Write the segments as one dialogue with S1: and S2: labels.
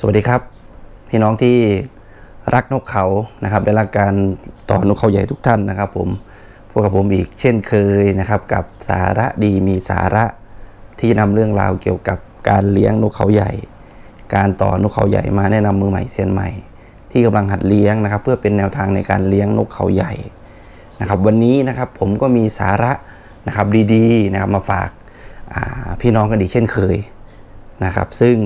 S1: สวัสดีครับ พี่น้องที่รักนกเขานะครับและรักการต่อนกเขาใหญ่ทุกท่านนะครับ ผมพวกกับผมอีกเช่นเคยนะครับ กับสาระดีมีสาระที่นำเรื่องราวเกี่ยวกับการเลี้ยงนกเขาใหญ่ การต่อนกเขาใหญ่มาแนะนำมือใหม่เซียนใหม่ ที่กำลังหัดเลี้ยงนะครับ เพื่อเป็นแนวทางในการเลี้ยงนกเขาใหญ่นะครับ วันนี้นะครับผมก็มีสาระนะครับดีๆนะครับมาฝากพี่น้องกันอีกเช่นเคยนะครับ ซึ่ง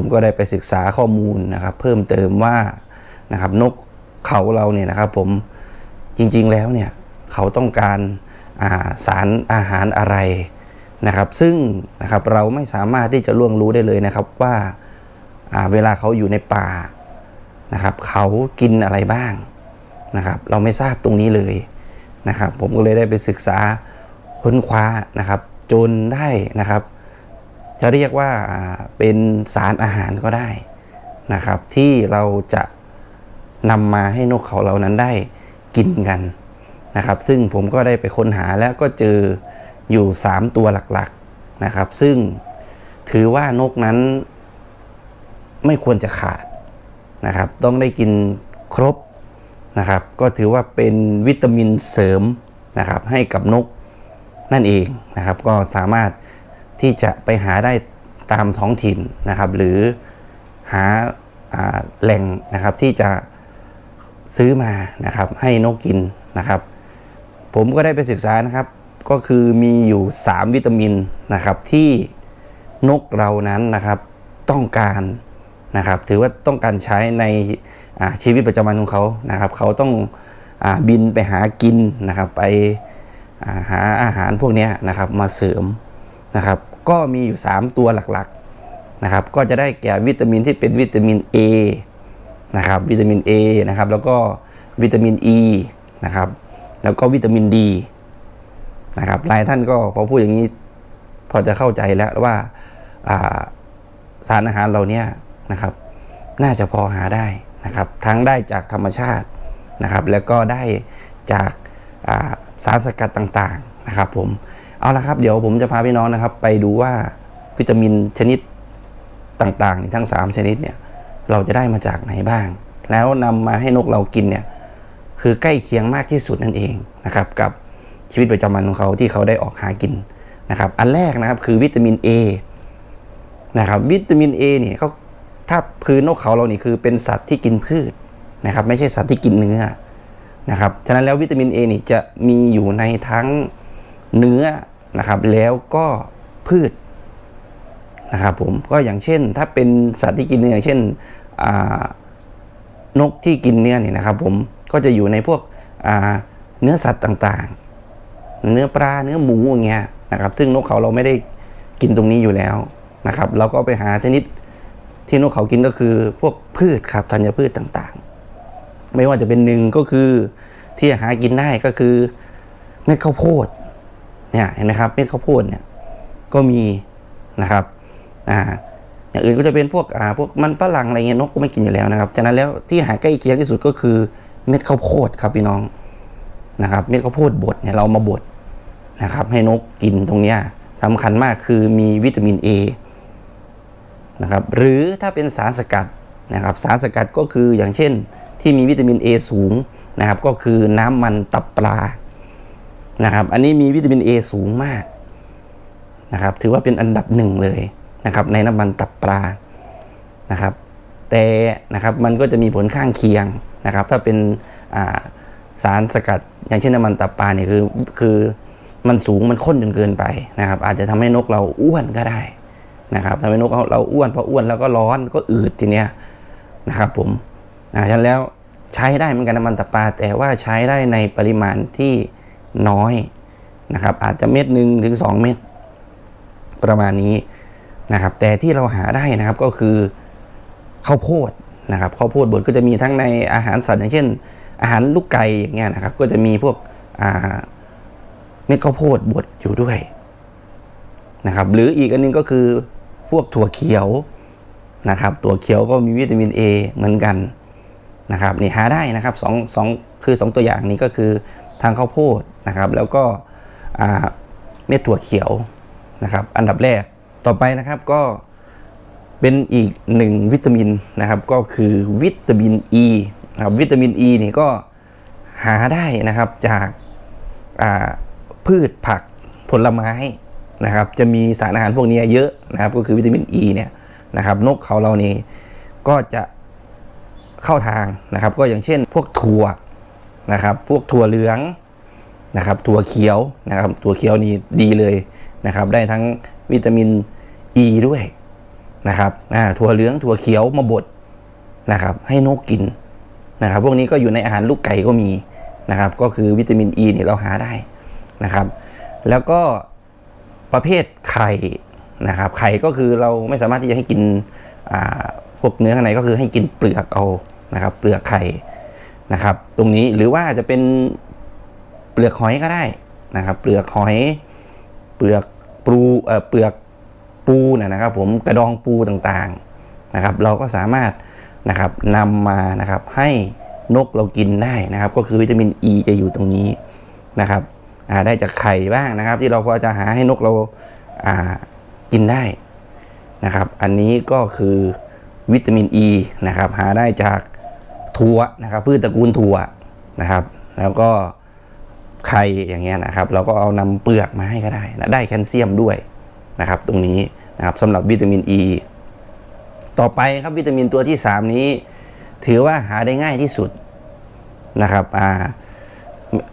S1: ผมก็ได้ไปศึกษาข้อมูลนะครับ เพิ่มเติมว่านะครับนกเขาเราเนี่ยนะครับ ผมจริงๆแล้วเนี่ยเขาต้องการาสารอาหารอะไรนะครับ ซึ่งนะครับเราไม่สามารถที่จะล่วงรู้ได้เลยนะครับว่าอ่าเวลาเขาอยู่ในป่านะครับ เขากินอะไรบ้างนะครับ เราไม่ทราบตรงนี้เลยนะครับ ผมก็เลยได้ไปศึกษาค้นคว้านะครับ จนได้นะครับ จะเรียกว่าเป็นสารอาหารก็ได้นะครับ ที่เราจะนำมาให้นกเขาเหล่านั้นได้กินกันนะครับ ซึ่งผมก็ได้ไปค้นหาแล้วก็เจออยู่ 3 ตัวหลักๆนะครับ ซึ่งถือว่านกนั้นไม่ควรจะขาดนะครับ ต้องได้กินครบนะครับ ก็ถือว่าเป็นวิตามินเสริมนะครับให้กับนกนั่นเองนะครับ ก็สามารถ ที่จะไปหาได้ตามท้องถิ่นนะครับ หรือหาแหล่งนะครับที่จะซื้อมานะครับให้นกกินนะครับ ผมก็ได้ไปศึกษานะครับ ก็คือมีอยู่ 3 วิตามินนะครับที่นกเรานั้นนะครับต้องการนะครับ ถือว่าต้องการใช้ในชีวิตประจำวันของเขานะครับ เขาต้องอบินไปหากินนะครับ ไปาหาอาหารพวกนี้นะครับมาเสริม นะครับ ก็มีอยู่ 3 ตัวหลักๆนะครับ ก็จะได้แก่วิตามินที่เป็นวิตามิน A นะครับวิตามิน A นะครับ แล้วก็วิตามิน E นะครับ แล้วก็วิตามิน D นะครับหลายท่านก็พอพูดอย่างนี้พอจะเข้าใจแล้วว่าาสารอาหารเรานี่ยนะครับ น่าจะพอหาได้นะครับ ทั้งได้จากธรรมชาตินะครับ แล้วก็ได้จากาสารสกัดต่างๆนะครับผม เอาละครับ เดี๋ยวผมจะพาพี่น้องนะครับ ไปดูว่าวิตามินชนิดต่างๆนี่ทั้ง 3 ชนิดเนี่ยเราจะได้มาจากไหนบ้าง แล้วนำมาให้นกเรากินเนี่ยคือใกล้เคียงมากที่สุดนั่นเองนะครับ กับชีวิตประจำวันของเขาที่เขาได้ออกหากินนะครับ อันแรกนะครับคือวิตามิน A นะครับวิตามิน A เนี่ยเขาถ้าคือนกเขาเรานี่คือเป็นสัตว์ที่กินพืชนะครับ ไม่ใช่สัตว์ที่กินเนื้อนะครับ ฉะนั้นแล้ววิตามิน A นี่จะมีอยู่ในทั้งเนื้อ นะครับแล้วก็พืชนะครับผมก็อย่างเช่น ถ้าเป็นสัตว์ที่กินเนื้ออย่างเช่นนกที่กินเนื้อเนี่ยนะครับผมก็จะอยู่ในพวกเนื้อสัตว์ต่างๆ เนื้อปลาเนื้อหมูอย่างเงี้ยนะครับ ซึ่งนกเขาเราไม่ได้กินตรงนี้อยู่แล้วนะครับ เราก็ไปหาชนิดที่นกเขากินก็คือพวกพืชครับธัญพืชต่างๆ ไม่ว่าจะเป็นหนึ่งก็คือที่หากินได้ก็คือเม็ดข้าวโพด เนี่ยเห็นไหมครับเม็ดข้าวโพดเนี่ยก็มีนะครับอ่าอย่างอื่นก็จะเป็นพวกอ่าพวกมันฝรั่งอะไรเงี้ยนกก็ไม่กินอยู่แล้วนะครับฉะนั้นแล้วที่หาใกล้เคียงที่สุดก็คือเม็ดข้าวโพดครับพี่น้องนะครับ เม็ดข้าวโพดบดเนี่ยเรามาบดนะครับ ให้นกกินตรงเนี้ยสำคัญมากคือมีวิตามิน A นะครับหรือถ้าเป็นสารสกัดนะครับ สารสกัดก็คืออย่างเช่นที่มีวิตามิน A สูงนะครับ ก็คือน้ำมันตับปลา นะครับ อันนี้มีวิตามิน A สูงมากนะครับ ถือว่าเป็นอันดับหนึ่งเลยนะครับ ในน้ำมันตับปลานะครับ แต่นะครับมันก็จะมีผลข้างเคียงนะครับ ถ้าเป็นาสารสกัดอย่างเช่นน้ำมันตับปลาเนี่ยคือคือมันสูงมันข้นจนเกินไปนะครับ อาจจะทำให้นกเราอ้วนก็ได้นะครับทำให้นกเราอ้วนพออ้วนแล้วก็ร้อนก็อืดทีเนี้ยนะครับผมอ่าฉะนั้นแล้วใช้ได้เหมือนกันน้ำมันตับปลาแต่ว่าใช้ได้ในปริมาณที่ น้อยนะครับ อาจจะเม็ดหนึ่งถึง2เม็ดประมาณนี้นะครับ แต่ที่เราหาได้นะครับก็คือข้าวโพดนะครับข้าวโพดบดก็จะมีทั้งในอาหารสัตว์อย่างเช่น อาหารลูกไก่อย่างเงี้ยนะครับ ก็จะมีพวกเม็ดข้าวโพดบดอยู่ด้วยนะครับ หรืออีกอันหนึงก็คือพวกถั่วเขียวนะครับ ถั่วเขียวก็มีวิตามิน A เหมือนกันนะครับนี่หาได้นะครับสองสองคือสองตัวอย่างนี้ก็คือ ทางข้าวโพดนะครับ แล้วก็เม็ดถั่วเขียวนะครับ อันดับแรกต่อไปนะครับก็เป็นอีกหนึ่งวิตามินนะครับ ก็คือวิตามินอ e ีนะครับวิตามินอ e ีนี่ก็หาได้นะครับจากาพืชผักผลไม้นะครับ จะมีสารอาหารพวกนี้เยอะนะครับ ก็คือวิตามินอ e ีเนี่ยนะครับ นกเขาเรานี่ก็จะเข้าทางนะครับ ก็อย่างเช่นพวกถั่ว นะครับ พวกถั่วเหลืองนะครับ ถั่วเขียวนะครับ ถั่วเขียวนี่ดีเลยนะครับ ได้ทั้งวิตามินอ e ีด้วยนะครับถั่วเหลืองถั่วเขียวมาบดนะครับ ให้นกกินนะครับ พวกนี้ก็อยู่ในอาหารลูกไก่ก็มีนะครับ ก็คือวิตามินอ e ีนี่เราหาได้นะครับ แล้วก็ประเภทไข่นะครับ ไข่ก็คือเราไม่สามารถที่จะให้กินพวกเนื้อข้างในก็คือให้กินเปลือกเอานะครับ เปลือกไข่ นะครับ ตรงนี้หรือว่าจะเป็นเปลือกหอยก็ได้นะครับ เปลือกหอย เปลือกปูเอ่อเปลือกปูนะครับ ผมกระดองปูต่างๆนะครับ เราก็สามารถนะครับนำมานะครับให้นกเรากินได้นะครับ ก็คือวิตามินอ e ีจะอยู่ตรงนี้นะครับอ่าได้จากไข่บ้างนะครับ ที่เราพอจะหาให้นกเราอ่ากินได้นะครับ อันนี้ก็คือวิตามินอ e ีนะครับ หาได้จาก ถั่วนะครับพืชตระกูลถั่วนะครับ แล้วก็ไข่อย่างเงี้ยนะครับ เราก็เอานำเปลือกมาให้ก็ได้นะได้แคลเซียมด้วยนะครับ ตรงนี้นะครับสำหรับวิตามินอ e. ีต่อไปครับวิตามินตัวที่ 3 นี้ ถือว่าหาได้ง่ายที่สุดนะครับอ่า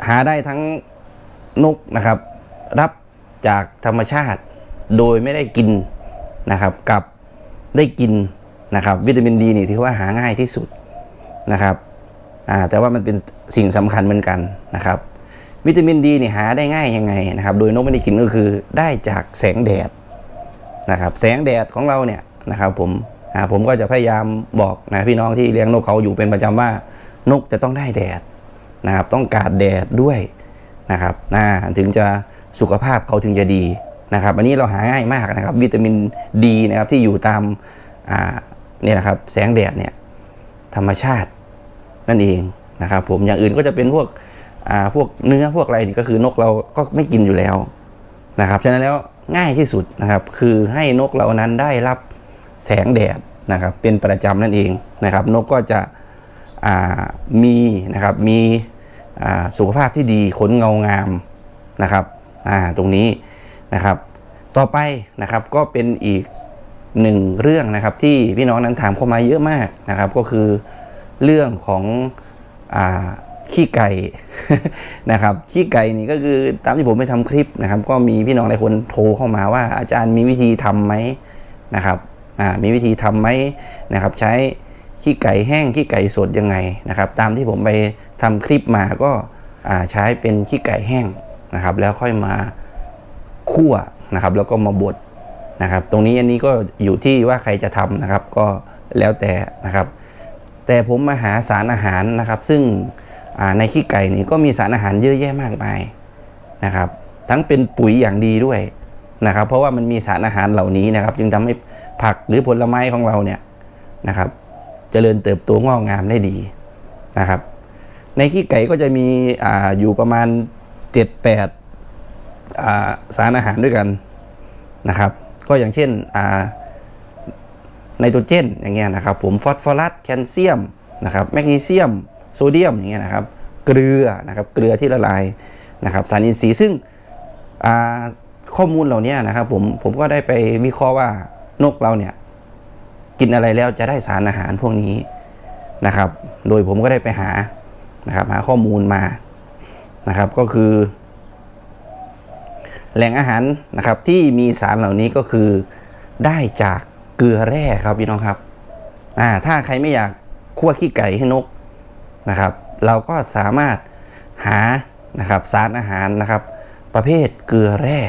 S1: หาได้ทั้งนกนะครับ รับจากธรรมชาติโดยไม่ได้กินนะครับ กับได้กินนะครับ วิตามินดีนี่ถือว่าหาง่ายที่สุด นะครับแต่ว่ามันเป็นสิ่งสำคัญเหมือนกันนะครับ วิตามินดีนี่หาได้ง่ายยังไงนะครับ โดยนกไม่ได้กินก็คือได้จากแสงแดดนะครับ แสงแดดของเราเนี่ยนะครับ ผมผมก็จะพยายามบอกนะพี่น้องที่เลี้ยงนกเขาอยู่เป็นประจำว่านกจะต้องได้แดดนะครับ ต้องการแดดด้วยนะครับนะถึงจะสุขภาพเขาถึงจะดีนะครับ อันนี้เราหาง่ายมากนะครับ วิตามินดีนะครับที่อยู่ตามเนี่ยนะครับแสงแดดเนี่ยธรรมชาติ นั่นเองนะครับผมอย่างอื่นก็จะเป็นพวกอ่าพวกเนื้อพวกอะไรนี่ก็คือนกเราก็ไม่กินอยู่แล้วนะครับฉะนั้นแล้วง่ายที่สุดนะครับ คือให้นกเรานั้นได้รับแสงแดดนะครับ เป็นประจำนั่นเองนะครับ นกก็จะอ่ามีนะครับมีอ่าสุขภาพที่ดีขนเงางามนะครับอ่าตรงนี้นะครับ ต่อไปนะครับก็เป็นอีกหนึ่งเรื่องนะครับที่พี่น้องนั้นถามเข้ามาเยอะมากนะครับ ก็คือ เรื่องของอขี้ไก่นะครับขี้ไก่นี่ก็คือตามที่ผมไปทำคลิปนะครับ ก็มีพี่น้องหลายคนโทรเข้ามาว่าอาจารย์มีวิธีทำไหมนะครับมีวิธีทำไหมนะครับ ใช้ขี้ไก่แห้งขี้ไก่สดยังไงนะครับ ตามที่ผมไปทำคลิปมาก็าใช้เป็นขี้ไก่แห้งนะครับ แล้วค่อยมาคั่วนะครับ แล้วก็มาบดนะครับ ตรงนี้อันนี้ก็อยู่ที่ว่าใครจะทำนะครับ ก็แล้วแต่นะครับ แต่ผมมาหาสารอาหารนะครับ ซึ่งในขี้ไก่นี่ก็มีสารอาหารเยอะแยะมากมายนะครับ ทั้งเป็นปุ๋ยอย่างดีด้วยนะครับ เพราะว่ามันมีสารอาหารเหล่านี้นะครับ จึงทำให้ผักหรือผลไม้ของเราเนี่ยนะครับเจริญเติบโตงอกงามได้ดีนะครับ ในขี้ไก่ก็จะมีออยู่ประมาณ 7-8อ่าสารอาหารด้วยกันนะครับ ก็อย่างเช่นอ่า ไนโตรเจนอย่างเงี้ยนะครับผมฟอสฟอรัสแคลเซียมนะครับแมกนีเซียมโซเดียมอย่างเงี้ยนะครับเกลือนะครับเกลือที่ละลายนะครับสารอินทรีย์ซึ่งข้อมูลเหล่านี้นะครับผมผมก็ได้ไปวิเคราะห์ว่านกเราเนี่ยกินอะไรแล้วจะได้สารอาหารพวกนี้นะครับ โดยผมก็ได้ไปหานะครับหาข้อมูลมานะครับก็คือ แหล่งอาหารนะครับที่มีสารเหล่านี้ก็คือได้จาก เกลือแร่ครับพี่น้องครับอ่าถ้าใครไม่อยากคั่วขี้ไก่ให้นกนะครับ เราก็สามารถหานะครับสารอาหารนะครับ ประเภทเกลือแร่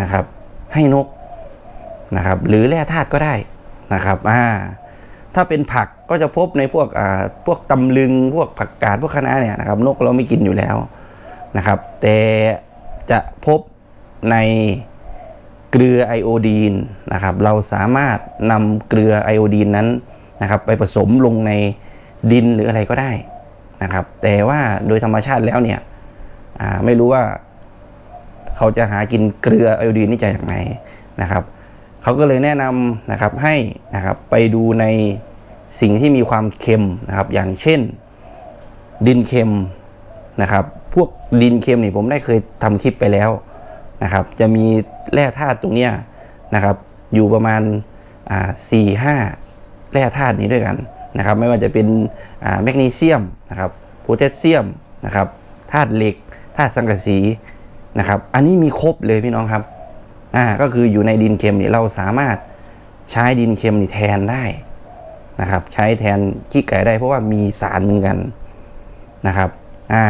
S1: นะครับ ให้นกนะครับ หรือแร่ธาตุก็ได้นะครับอ่าถ้าเป็นผักก็จะพบในพวกอ่าพวกตำลึงพวกผักกาดพวกคะน้าเนี่ยนะครับ นกเราไม่กินอยู่แล้วนะครับ แต่จะพบใน เกลือไอโอดีนนะครับเราสามารถนำเกลือไอโอดีนนั้นนะครับไปผสมลงในดินหรืออะไรก็ได้นะครับแต่ว่าโดยธรรมชาติแล้วเนี่ยไม่รู้ว่าเขาจะหากินเกลือไอโอดีนนี่จากไหนนะครับเขาก็เลยแนะนำนะครับให้นะครับไปดูในสิ่งที่มีความเค็มนะครับอย่างเช่นดินเค็มนะครับพวกดินเค็มนี่ผมได้เคยทำคลิปไปแล้ว นะครับ จะมีแร่ธาตุตรงเนี้ยนะครับ อยู่ประมาณสี่ห้าแร่ธาตุนี้ด้วยกันนะครับ ไม่ว่าจะเป็นแมกนีเซียมนะครับโพแทสเซียมนะครับธาตุเหล็กธาตุสังกะสีนะครับ อันนี้มีครบเลยพี่น้องครับอ่าก็คืออยู่ในดินเค็มนี่เราสามารถใช้ดินเค็มนี่แทนได้นะครับ ใช้แทนขี้ไก่ได้เพราะว่ามีสารเหมือนกันนะครับอ่า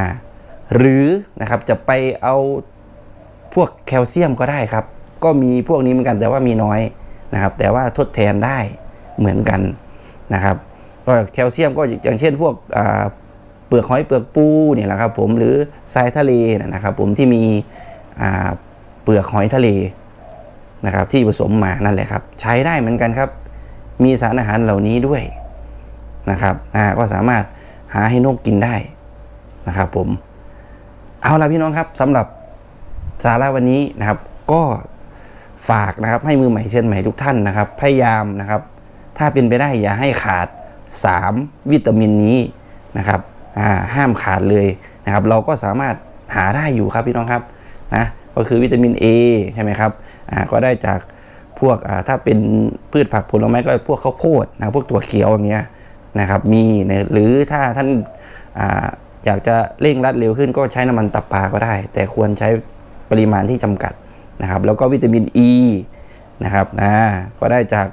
S1: หรือนะครับจะไปเอา พวกแคลเซียมก็ได้ครับ ก็มีพวกนี้เหมือนกันแต่ว่ามีน้อยนะครับ แต่ว่าทดแทนได้เหมือนกันนะครับก็แคลเซียมก็อย่างเช่นพวกเปลือกหอยเปลือกปูเนี่ยแหละครับผมหรือทรายทะเลนะครับผมที่มีเปลือกหอยทะเลนะครับที่ผสมมานั่นแหละครับ ใช้ได้เหมือนกันครับ มีสารอาหารเหล่านี้ด้วยนะครับก็สามารถหาให้นกกินได้นะครับผมเอาละพี่น้องครับสำหรับ สาระวันนี้นะครับ ก็ฝากนะครับให้มือใหม่เช่นใหม่ทุกท่านนะครับ พยายามนะครับ ถ้าเป็นไปได้อย่าให้ขาด 3 วิตามินนี้นะครับอ่าห้ามขาดเลยนะครับ เราก็สามารถหาได้อยู่ครับพี่น้องครับนะก็คือวิตามิน A ใช่ไหมครับอ่าก็ได้จากพวกอ่าถ้าเป็นพืชผักผลไม้ก็พวกข้าวโพดนะพวกตัวเขียวอย่างเงี้ยนะครับมีนะหรือถ้าท่านอ่าอยากจะเร่งรัดเร็วขึ้นก็ใช้น้ำมันตับปลาก็ได้ แต่ควรใช้ ปริมาณที่จำกัดนะครับ แล้วก็วิตามินอ e, ีนะครับนะก็ได้จาก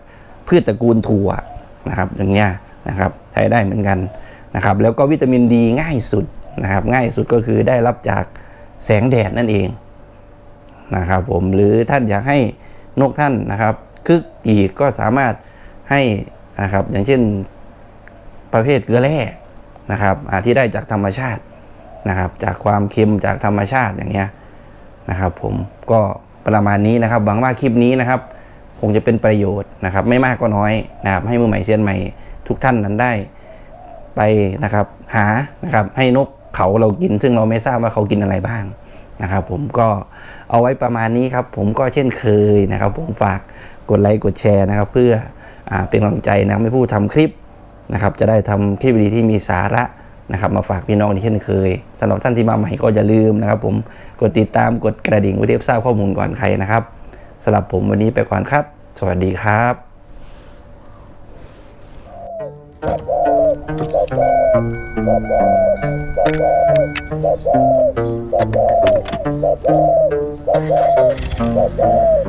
S1: พืชตระกูลถั่วนะครับอย่างเงี้ยนะครับใช้ได้เหมือนกันนะครับ แล้วก็วิตามินดีง่ายสุดนะครับง่ายสุดก็คือได้รับจากแสงแดดนั่นเองนะครับผมหรือท่านอยากให้นกท่านนะครับคึกอีกก็สามารถให้นะครับอย่างเช่นประเภทเกลือแร่นะครับที่ได้จากธรรมชาตินะครับจากความเค็มจากธรรมชาติอย่างเงี้ย นะครับผมก็ประมาณนี้นะครับหวังว่าคลิปนี้นะครับ คงจะเป็นประโยชน์นะครับ ไม่มากก็น้อยนะครับ ให้มือใหม่เซียนใหม่ทุกท่านนั้นได้ไปนะครับ หานะครับให้นกเขาเรากิน ซึ่งเราไม่ทราบว่าเขากินอะไรบ้างนะครับผมก็เอาไว้ประมาณนี้ครับ ผมก็เช่นเคยนะครับ ผมฝากกดไลค์กดแชร์นะครับ เพื่ออเป็นกำลังใจนะไม่พูดทำคลิปนะครับ จะได้ทำคลิปดีที่มีสาระ นะครับมาฝากพี่น้องที่เช่นเคยสำหรับท่านที่มาใหม่ก็อย่าลืมนะครับ ผมกดติดตามกดกระดิ่งไว้เรียบทราบข้อมูลก่อนใครนะครับสำหรับผมวันนี้ไปก่อนครับ สวัสดีครับ
S2: Bye.